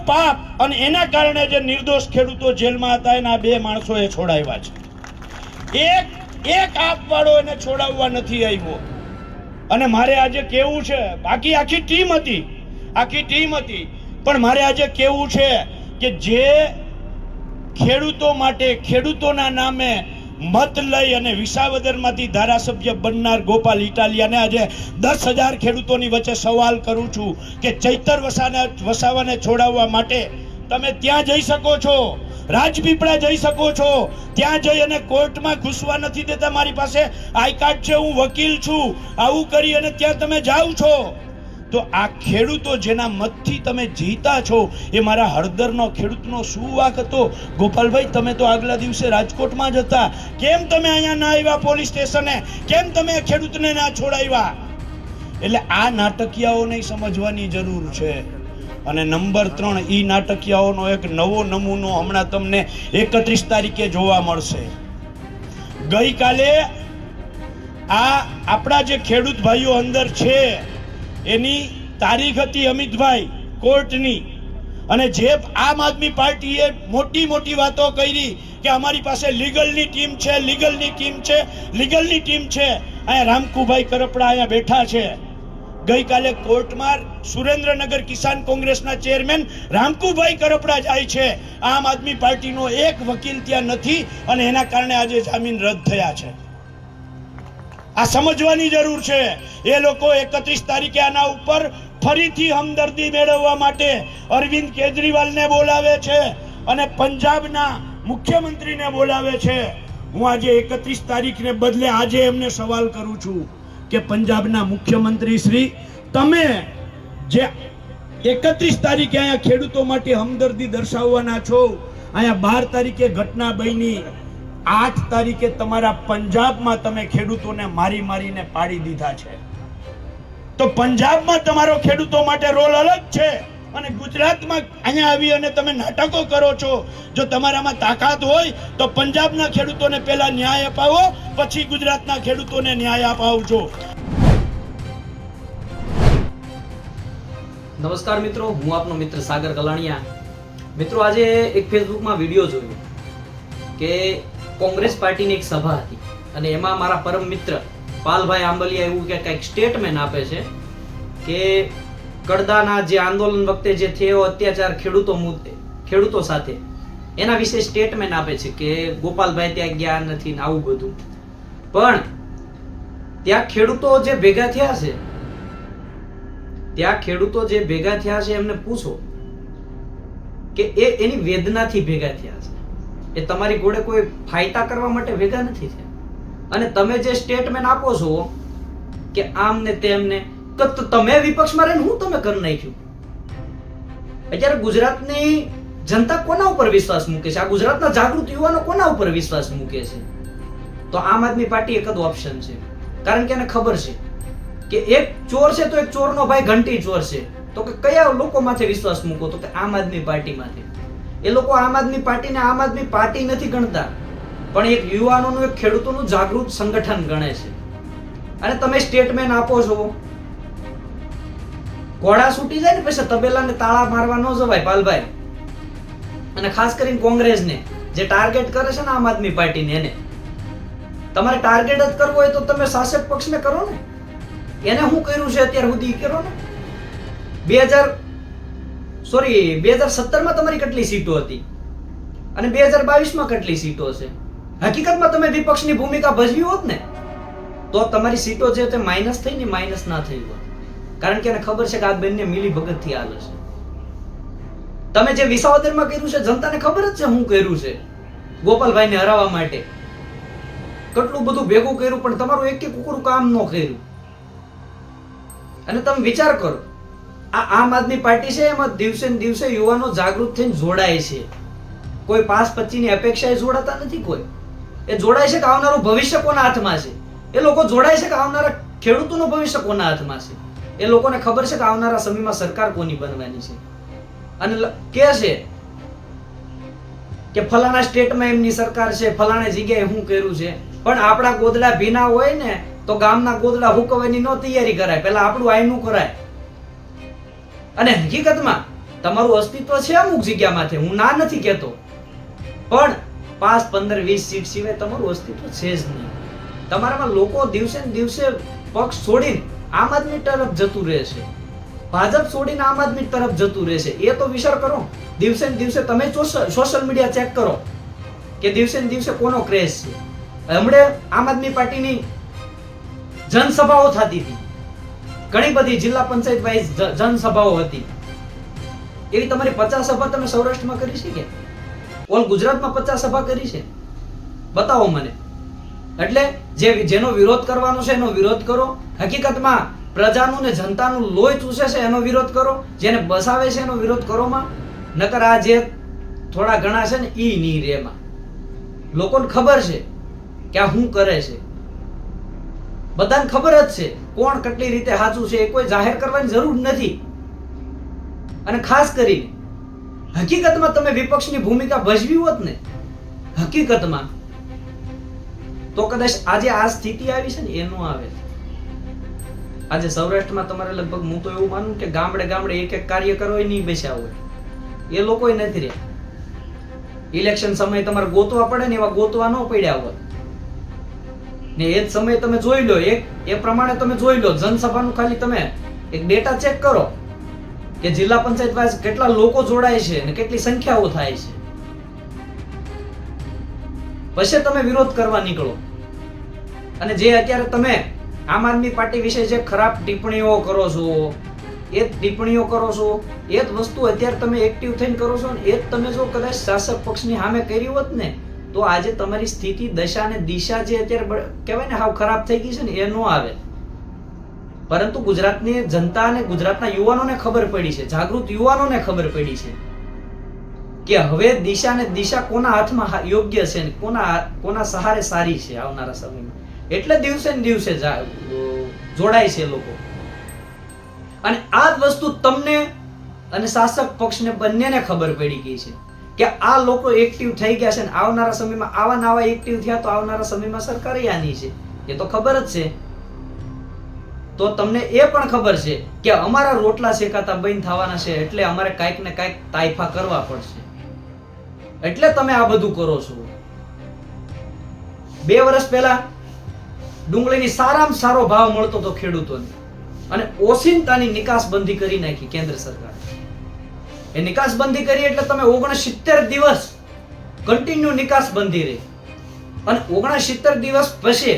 મોટું પાપ અને એના કારણે જે નિર્દોષ ખેડૂતો જેલમાં હતા, એના બે એ છોડાવ્યા છે. એક એક આપવાળો એને છોડાવવા નથી આવ્યો. અને મારે આજે કેવું છે, બાકી આખી ટીમ હતી, આખી ટીમ હતી. પણ મારે આજે કેવું છે કે જે ખેડૂતો માટે, ખેડૂતોના નામે મત લઈ અને વિસાવદરમાંથી ધારાસભ્ય બનનાર ગોપાલ ઇટાલિયાને આજે દસ હજાર ખેડૂતોની વચ્ચે સવાલ કરું છું કે ચૈતર વસાને વસાવાને છોડાવવા માટે તમે ત્યાં જઈ શકો છો, રાજપીપળા જઈ શકો છો, ત્યાં જઈ અને કોર્ટમાં ઘૂસવા નથી દેતા મારી પાસે. આઈ કાર્ડ છે, હું વકીલ છું. આવું કરી અને ત્યાં તમે જાઓ છો. તો આ ખેડૂતો જેના મતથી તમે જીતા છો, એ મારા હળદરનો ખેડૂતનો શું વાક હતો? ગોપાલભાઈ, તમે તો આગલા દિવસે રાજકોટમાં જ હતા. કેમ તમે અહીંયા ના આવ્યા પોલીસ સ્ટેશને? કેમ તમે ખેડૂતને ના છોડાવ્યા? એટલે આ નાટકીયાઓને સમજવાની જરૂર છે. અને નંબર ત્રણ, ઈ નાટકીયાઓનો એક નવો નમૂનો હમણાં તમને એકત્રીસ તારીખે જોવા મળશે. ગઈકાલે આ આપણા જે ખેડૂત ભાઈઓ અંદર છે એની તારીખ હતી અમિતભાઈ, કોર્ટની. અને જે આમ આદમી પાર્ટીએ મોટી મોટી વાતો કરી કે અમારી પાસે લીગલની ટીમ છે, લીગલની ટીમ છે, લીગલની ટીમ છે. અહીંયા રામકુભાઈ કરપડા અહીંયા બેઠા છે. ગઈકાલે કોર્ટમાં સુરેન્દ્રનગર કિસાન કોંગ્રેસના ચેરમેન રામકુભાઈ કરપડા જાય છે. આમ આદમી પાર્ટીનો એક વકીલ ત્યાં નથી અને એના કારણે આજે જામીન રદ થયા છે. આ સમજવાની જરૂર છે. એ લોકો એકત્રીસ તારીખે આના ઉપર ફરીથી હમદર્દી મેળવવા માટે અરવિંદ કેજરીવાલને બોલાવે છે અને પંજાબના મુખ્યમંત્રીને બોલાવે છે. હું આજે એકત્રીસ તારીખને બદલે આજે એમને સવાલ કરું છું કે પંજાબના મુખ્યમંત્રી શ્રી, તમે જે એકત્રીસ તારીખે અહીંયા ખેડૂતો માટે હમદર્દી દર્શાવવાના છો, અહીંયા બાર તારીખે ઘટના બની આઠ તારીખે તમારા પંજાબમાં તમે ખેડૂતોને મારી મારીને પાડી દીધા છે. તો પંજાબમાં તમારો ખેડૂતો માટે રોલ અલગ છે અને ગુજરાતમાં અહીંયા આવી અને તમે નાટકો કરો છો. જો તમારામાં તાકાત હોય તો પંજાબના ખેડૂતોને પહેલા ન્યાય અપાવો, પછી ગુજરાતના ખેડૂતોને ન્યાય અપાવજો. નમસ્કાર મિત્રો, હું આપનો મિત્ર સાગર કલાણિયા. મિત્રો, આજે એક ફેસબુકમાં વીડિયો જોયો કે કોંગ્રેસ પાર્ટીની એક સભા હતી. અને એમાં મારા પરમ મિત્ર પાલભાઈ આંબલિયા એવું કે કંઈક સ્ટેટમેન્ટ આપે છે કે કડદાના જે આંદોલન વખતે જે થયો, અત્યાચાર, ખેડૂતો મુદ્દે, ખેડૂતો સાથે, એના વિશે સ્ટેટમેન્ટ આપે છે કે ગોપાલભાઈ ત્યાં ગયા નથી ને આવું બધું. પણ ત્યાં ખેડૂતો જે ભેગા થયા છે, ત્યાં ખેડૂતો જે ભેગા થયા છે એમને પૂછો કે એ એની વેદનાથી ભેગા થયા છે. એ તમારી ગોળે કોઈ ફાયદા કરવા માટે ભેગા નથી થયા. અને તમે જે સ્ટેટમેન્ટ આપો છો કે આમ ને તેમ ને તો તમે વિપક્ષમાં રહીને હું તમે કરી નાખ્યું? અત્યારે ગુજરાતની જનતા કોના ઉપર વિશ્વાસ મૂકે છે? આ ગુજરાતના જાગૃત યુવાનો કોના ઉપર વિશ્વાસ મૂકે છે? તો આમ આદમી પાર્ટી એક જ ઓપ્શન છે. કારણ કે એને ખબર છે કે એક ચોર છે તો એક ચોરનો ભાઈ ઘંટી ચોર છે. તો કે કયા લોકો માથે વિશ્વાસ મૂકો? તો કે આમ આદમી પાર્ટી માથે એ લોકો આમ આદમી પાર્ટીને આમ આદમી પાર્ટી નથી ગણતા. પણ એક યુવાનોનું, એક ખેડૂતોનું જાગૃત સંગઠન ગણે છે. અને તમે સ્ટેટમેન્ટ આપો છો. ઘોડા છૂટી જાય ને પછી તબેલાને તાળા મારવા ન જવાય પાલભાઈ. અને ખાસ કરીને કોંગ્રેસને, જે ટાર્ગેટ કરે છે ને આમ આદમી પાર્ટીને એને. તમારે ટાર્ગેટ જ કરવો હોય તો તમે શાસક પક્ષને કરો ને. એને શું કર્યું છે અત્યાર સુધી કરો ને? બે હજાર સોરી, બે હજાર સત્તરમાં તમારી કેટલી સીટો હતી? અને બે હજાર બાવીસમાં કેટલી સીટો છે હકીકતમાં તમે વિપક્ષની ભૂમિકા ભજવી હોત ને, તો તમારી સીટો જે તે માઇનસ થઈ ને માઇનસ ના થઈ હોત. કારણ કે એને ખબર છે કે આ બંને મિલી ભગતથી હાલે છે. તમે જે વિસાવદરમાં કર્યું છે, જનતાને ખબર જ છે હું કર્યું છે, ગોપાલભાઈને હરાવવા માટે. કેટલું બધું ભેગું કર્યું, પણ તમારું એક એક કુકરું કામ ન કર્યું. અને તમે વિચાર કરો આ આમ આદમી પાર્ટી છે, એમાં દિવસે ને દિવસે યુવાનો જાગૃત થઈને જોડાય છે. કોઈ પાસ પચીની અપેક્ષાએ જોડાતા નથી કોઈ. એ જોડાય છે કે આવનારું ભવિષ્ય કોના હાથમાં છે? એ લોકો જોડાય છે કે આવનારા ખેડૂતોનું ભવિષ્ય કોના હાથમાં છે? એ લોકોને ખબર છે કે આવનારા સમયમાં સરકાર કોની બનવાની છે? અને કે છે કે ફલાણા સ્ટેટમાં એમની સરકાર છે, ફલાણા જગ્યાએ શું કર્યું છે. પણ આપણા ગોદડા ભીના હોય ને, તો ગામના ગોદડા હુકવવાની ન તૈયારી કરાય. પેલા આપણું આયનું કરાય અને હકીકતમાં તમારું અસ્તિત્વ છે અમુક જગ્યામાંથી, હું ના નથી કહેતો. પણ પાંચ, પંદર, વીસ સીટ સિવાય તમારું અસ્તિત્વ છે જ નહીં. તમારામાં લોકો દિવસે ને દિવસે પક્ષ છોડીને આમ આદમી તરફ જતું રહેશે ભાજપ છોડીને આમ આદમી તરફ જતું રહેશે એ તો વિચાર કરો, દિવસે ને દિવસે તમે સોશિયલ મીડિયા ચેક કરો કે દિવસે ને દિવસે કોનો ક્રેઝ છે. હમણે આમ આદમી પાર્ટીની જનસભાઓ થતી હતી. ઘણી બધી જિલ્લા પંચાયત વાઇઝ જનસભાઓ હતી. એવી તમારી પચાસ સભા તમે સૌરાષ્ટ્રમાં કરી છે કે? ઓલ ગુજરાતમાં પચાસ સભા કરી છે? બતાવો મને. એટલે જે જેનો વિરોધ કરવાનો છે એનો વિરોધ કરો. હકીકતમાં પ્રજાનું ને જનતાનું લોહી ચૂસે છે એનો વિરોધ કરો. જેને બસાવે છે એનો વિરોધ કરો માં. નકર આ જે થોડા ઘણા છે ને, ઈ રે એમાં લોકોને ખબર છે કે આ શું કરે છે. બધાને ખબર જ છે. કોણ કેટલી રીતે સાચું છે એ કોઈ જાહેર કરવાની જરૂર નથી. અને ખાસ કરીને, હકીકતમાં તમે વિપક્ષની ભૂમિકા ભજવી હોત ને, હકીકતમાં, તો કદાચ આજે આ સ્થિતિ આવી છે ને, એ નો આવે. આજે સૌરાષ્ટ્રમાં તમારે લગભગ હું તો એવું માનું કે ગામડે ગામડે એક એક કાર્યકરો નહીં બેસ્યા હોય. એ લોકો નથી રહ્યા. ઇલેક્શન સમયે તમારે ગોતવા પડે ને એવા ગોતવા ન પડ્યા હોય ને એ જ સમયે તમે જોઈ લો એક, એ પ્રમાણે તમે જોઈ લો, જનસભાનું ખાલી તમે એક ડેટા ચેક કરો કે જિલ્લા પંચાયત વાઇઝ કેટલા લોકો જોડાય છે અને કેટલી સંખ્યાઓ થાય છે. પછી તમે વિરોધ કરવા નીકળો. અને જે અત્યારે તમે આમ આદમી પાર્ટી વિશે જે ખરાબ ટિપ્પણીઓ કરો છો, એ જ ટિપ્પણીઓ કરો છો, એ જ વસ્તુ અત્યારે તમે એક્ટિવ થઈને કરો છો ને એ જ તમે જો કદાચ શાસક પક્ષની સામે કરી હોત ને તો આજે તમારી સ્થિતિ, દશા અને દિશા જે અત્યારે કહેવાય ને, હાવ ખરાબ થઈ ગઈ છે ને, એ ન આવે. પરંતુ ગુજરાતની જનતા અને ગુજરાતના યુવાનોને ખબર પડી છે, જાગૃત યુવાનોને ખબર પડી છે કે હવે દિશા ને દિશા કોના હાથમાં યોગ્ય છે ને, કોના કોના સહારે સારી છે આવનારા સમયમાં. એટલે દિવસે ને દિવસે જોડાય છે લોકો. અને આ વસ્તુ તમને અને શાસક પક્ષને બંનેને ખબર પડી ગઈ છે. કે આ લોકો એક્ટિવ થઈ ગયા છે આવનારા સમયમાં આવા નવા એક્ટિવ થયા તો આવનારા સમયમાં સરકાર આની છે. એ તો ખબર જ છે. તો તમને એ પણ ખબર છે કે અમારા રોટલા શેકાતા બંધ થવાના છે એટલે અમારે કાંઈક ને કાંઈક તાઇફા કરવા પડશે. એટલે તમે આ બધું કરો છો. બે વર્ષ પહેલા ડુંગળીની સારામાં સારો ભાવ મળતો હતો ખેડૂતોને. અને ઓસિંતાની નિકાસબંધી કરી નાખી કેન્દ્ર સરકાર. એ નિકાસબંધી કરી એટલે તમે ઓગણસિત્તેર દિવસ કન્ટિન્યુ નિકાસબંધી રહી. અને ઓગણસિત્તેર દિવસ પછી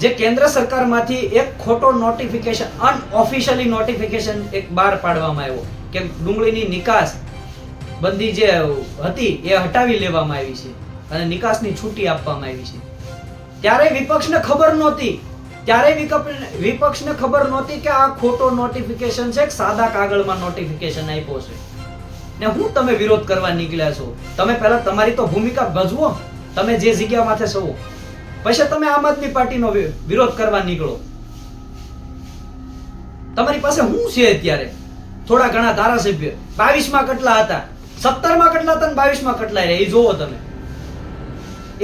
જે કેન્દ્ર સરકારમાંથી એક ખોટો નોટિફિકેશન અનઓફિશિયલી નોટિફિકેશન એક બહાર પાડવામાં આવ્યો કે ડુંગળીની નિકાસ બંધી જે હતી એ હટાવી લેવામાં આવી છે અને નિકાસની છૂટી આપવામાં આવી છે. ત્યારે વિપક્ષને ખબર નહોતી ત્યારે વિપક્ષને ખબર નહોતી કે આ ખોટો નોટિફિકેશન છે સાદા કાગળમાં નોટિફિકેશન આપ્યો છે. ને હું તમે વિરોધ કરવા નીકળ્યા છો? તમે પહેલા તમારી તો ભૂમિકા ભજવો. તમે જે જગ્યા માથે છો પછી તમે આમ આદમી પાર્ટીનો વિરોધ કરવા નીકળો. તમારી પાસે શું છે અત્યારે? થોડા ઘણા ધારાસભ્ય. બાવીસમાં કેટલા હતા? સત્તરમાં કેટલા હતા બાવીસમાં કેટલા રહ્યા? એ જોવો તમે.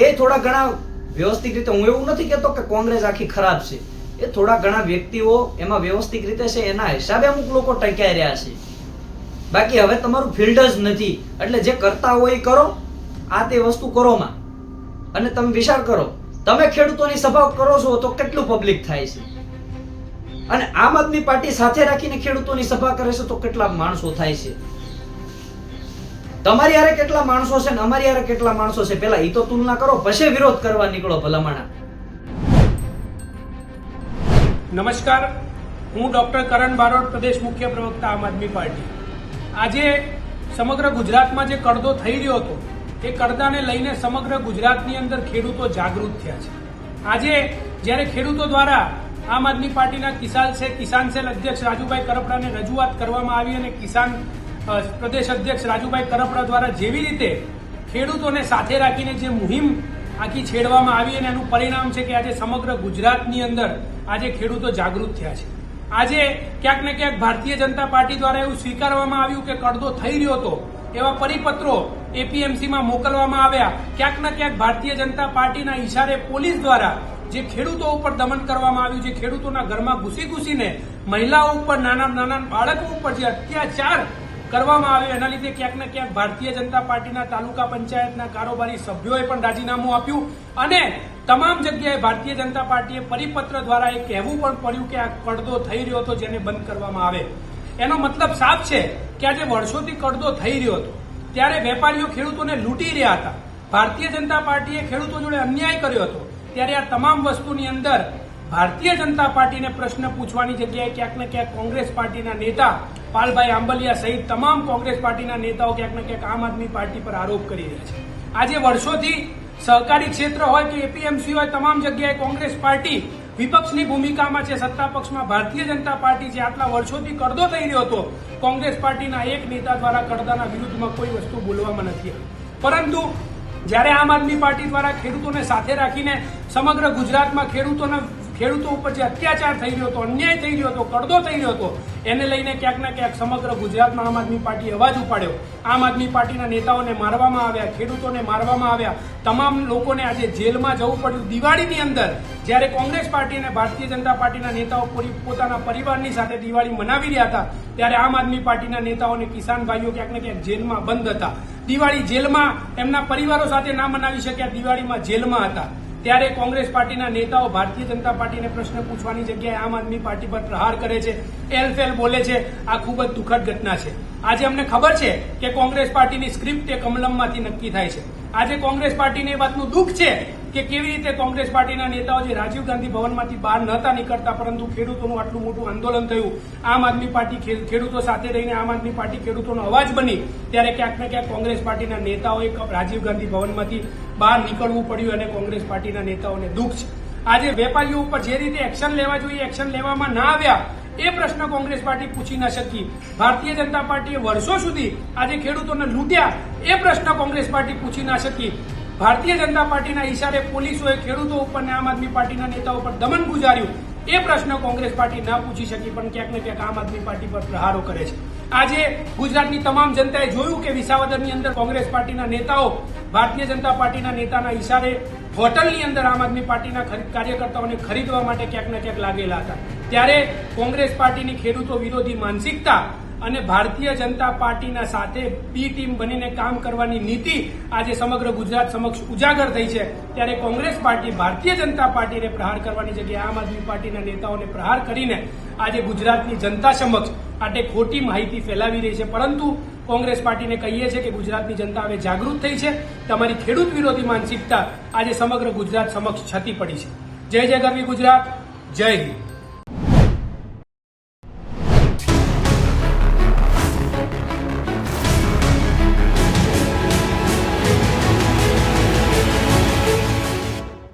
એ થોડા ઘણા વ્યવસ્થિત રીતે હું એવું નથી કહેતો કે કોંગ્રેસ આખી ખરાબ છે. એ થોડા ઘણા વ્યક્તિઓ એમાં વ્યવસ્થિત રીતે છે, એના હિસાબે અમુક લોકો ટક્યા રહ્યા છે. બાકી હવે તમારું ફિલ્ડ જ નથી. એટલે જે કરતા હોય એ કરો, આ તે વસ્તુ કરોમાં અને તમે વિચાર કરો, તમે ખેડૂતોની સભા કરો છો તો કેટલું પબ્લિક થાય છે? અને આમ આદમી પાર્ટી સાથે રાખીને ખેડૂતોની સભા કરે છે તો કેટલા માણસો થાય છે? તમારી હારે કેટલા માણસો છે ને અમારી હારે કેટલા માણસો છે? પેલા એ તો તુલના કરો, પછી વિરોધ કરવા નીકળો ભલામણા. નમસ્કાર, હું ડોક્ટર કરણ બારોટ, પ્રદેશ મુખ્ય પ્રવક્તા આમ આદમી પાર્ટી. આજે સમગ્ર ગુજરાતમાં જે કરદો થઈ રહ્યો હતો, એ કરદાને લઈને સમગ્ર ગુજરાતની અંદર ખેડૂતો જાગૃત થયા છે. આજે જ્યારે ખેડૂતો દ્વારા આમ આદમી પાર્ટીના કિસાન છે, કિસાન સેલ અધ્યક્ષ રાજુભાઈ કરપડાને રજૂઆત કરવામાં આવી અને કિસાન પ્રદેશ અધ્યક્ષ રાજુભાઈ કરપડા દ્વારા જેવી રીતે ખેડૂતોને સાથે રાખીને જે મુહિમ આખી છેડવામાં આવી અને એનું પરિણામ છે કે આજે સમગ્ર ગુજરાતની અંદર આજે ખેડૂતો જાગૃત થયા છે. આજે ક્યાંક ને ક્યાંક ભારતીય જનતા પાર્ટી દ્વારા એવું સ્વીકારવામાં આવ્યું કે કડદો થઈ રહ્યો હતો, એવા પરિપત્રો એપીએમસીમાં મોકલવામાં આવ્યા. ક્યાંક ને ક્યાંક ભારતીય જનતા પાર્ટીના ઈશારે પોલીસ દ્વારા જે ખેડૂતો ઉપર દમન કરવામાં આવ્યું છે ખેડૂતોના ઘરમાં ઘૂસી ઘૂસીને મહિલાઓ ઉપર, નાના નાના બાળકો ઉપર જે અત્યાચાર કરવામાં આવ્યું. એના લીધે ક્યાંક ને ક્યાંક ભારતીય જનતા પાર્ટીના તાલુકા પંચાયતના કારોબારી સભ્યોએ પણ રાજીનામું આપ્યું. અને તમામ જગ્યાએ ભારતીય જનતા પાર્ટીએ પરિપત્ર દ્વારા એ કહેવું પણ પડ્યું કે આ કડદો થઈ રહ્યો હતો જેને બંધ કરવામાં આવે. એનો મતલબ સાફ છે કે આજે વર્ષોથી કડદો થઈ રહ્યો હતો. ત્યારે વેપારીઓ ખેડૂતોને લૂંટી રહ્યા હતા. ભારતીય જનતા પાર્ટીએ ખેડૂતો જોડે અન્યાય કર્યો હતો. ત્યારે આ તમામ વસ્તુની અંદર ભારતીય જનતા પાર્ટીને પ્રશ્ન પૂછવાની જગ્યાએ ક્યાંક ને ક્યાંક કોંગ્રેસ પાર્ટીના નેતા પાલભાઈ આંબલિયા સહિત તમામ કોંગ્રેસ પાર્ટીના નેતાઓ ક્યાંક ને ક્યાંક આમ આદમી પાર્ટી પર આરોપ કરી રહ્યા છે. આજે વર્ષોથી સહકારી ક્ષેત્ર હોય કે એપીએમસી હોય તમામ જગ્યાએ કોંગ્રેસ પાર્ટી વિપક્ષની ભૂમિકામાં છે, સત્તા પક્ષમાં ભારતીય જનતા પાર્ટી જે આટલા વર્ષોથી કરદો થઈ રહ્યો હતો, કોંગ્રેસ પાર્ટીના એક નેતા દ્વારા કરદાના વિરુદ્ધમાં કોઈ વસ્તુ બોલવામાં નથી પરંતુ જ્યારે આમ આદમી પાર્ટી દ્વારા ખેડૂતોને સાથે રાખીને સમગ્ર ગુજરાતમાં ખેડૂતોના ખેડૂતો ઉપર જે અત્યાચાર થઈ રહ્યો હતો, અન્યાય થઈ રહ્યો હતો કડદો થઈ રહ્યો હતો, એને લઈને ક્યાંક ને ક્યાંક સમગ્ર ગુજરાતમાં આમ આદમી પાર્ટીએ અવાજ ઉપાડ્યો. આમ આદમી પાર્ટીના નેતાઓને મારવામાં આવ્યા, ખેડૂતોને મારવામાં આવ્યા. તમામ લોકોને આજે જેલમાં જવું પડ્યું. દિવાળીની અંદર જ્યારે કોંગ્રેસ પાર્ટી અને ભારતીય જનતા પાર્ટીના નેતાઓ પોતાના પરિવારની સાથે દિવાળી મનાવી રહ્યા હતા, ત્યારે આમ આદમી પાર્ટીના નેતાઓ અને કિસાન ભાઈઓ ક્યાંક ને ક્યાંક જેલમાં બંધ હતા. દિવાળી જેલમાં એમના પરિવારો સાથે ના મનાવી શક્યા, દિવાળીમાં જેલમાં હતા. ત્યારે કોંગ્રેસ પાર્ટીના નેતાઓ ભારતીય જનતા પાર્ટીને પ્રશ્ન પૂછવાની જગ્યાએ આમ આદમી પાર્ટી પર પ્રહાર કરે છે, એલફેલ બોલે છે, આ ખૂબ જ દુઃખદ ઘટના છે. આજે અમને ખબર છે કે કોંગ્રેસ પાર્ટીની સ્ક્રિપ્ટ એ કમલમમાંથી નક્કી થાય છે. આજે કોંગ્રેસ પાર્ટીને એ વાતનું દુઃખ છે કે કેવી રીતે કોંગ્રેસ પાર્ટીના નેતાઓ જે રાજીવ ગાંધી ભવનમાંથી બહાર નહોતા નીકળતા, પરંતુ ખેડૂતોનું આટલું મોટું આંદોલન થયું, આમ આદમી પાર્ટી ખેડૂતો સાથે રહીને આમ આદમી પાર્ટી ખેડૂતોનો અવાજ બની, ત્યારે ક્યાંક ને ક્યાંક કોંગ્રેસ પાર્ટીના નેતાઓએ રાજીવ ગાંધી ભવનમાંથી બહાર નીકળવું પડ્યું અને કોંગ્રેસ પાર્ટીના નેતાઓને દુઃખ છે. આજે વેપારીઓ ઉપર જે રીતે એક્શન લેવા જોઈએ, એક્શન લેવામાં ના આવ્યા એ પ્રશ્ન કોંગ્રેસ પાર્ટી પૂછી ન શકી. ભારતીય જનતા પાર્ટીએ વર્ષો સુધી આજે ખેડૂતોને લૂંટ્યા એ પ્રશ્ન કોંગ્રેસ પાર્ટી પૂછી ન શકી. ભારતીય જનતા પાર્ટીના ઈશારે પોલીસોએ ખેડૂતો ઉપર ને આમ આદમી પાર્ટીના નેતાઓ પર દમન ગુજાર્યું. એ પ્રશ્ન કોંગ્રેસ પાર્ટી ના પૂછી શકી, પણ ક્યાંક ને ક્યાંક આમ આદમી પાર્ટી પર પ્રહારો કરે છે. આજે ગુજરાતની તમામ જનતાએ જોયું કે વિસાવદરની અંદર કોંગ્રેસ પાર્ટીના નેતાઓ ભારતીય જનતા પાર્ટીના નેતાના ઈશારે હોટલની અંદર આમ આદમી પાર્ટીના ખરીદ કાર્યકર્તાઓને ખરીદવા માટે ક્યાંક ને ક્યાંક લાગેલા હતા. ત્યારે કોંગ્રેસ પાર્ટીની ખેડૂતો વિરોધી માનસિકતા અને ભારતીય જનતા પાર્ટીના સાથે બી ટીમ બનીને કામ કરવાની નીતિ આજે સમગ્ર ગુજરાત સમક્ષ ઉજાગર થઈ છે. ત્યારે કોંગ્રેસ પાર્ટી ભારતીય જનતા પાર્ટીને પ્રહાર કરવાની જગ્યાએ આમ આદમી પાર્ટીના નેતાઓને પ્રહાર કરીને આજે ગુજરાતની જનતા સમક્ષ આટે ખોટી માહિતી ફેલાવી રહી છે. પરંતુ કોંગ્રેસ પાર્ટીને કહીએ છીએ કે ગુજરાતની જનતા હવે જાગૃત થઈ છે. તમારી ખેડૂત વિરોધી માનસિકતા આજે સમગ્ર ગુજરાત સમક્ષ છતી પડી છે. જય જય ગરવી ગુજરાત. જય હિન્દ.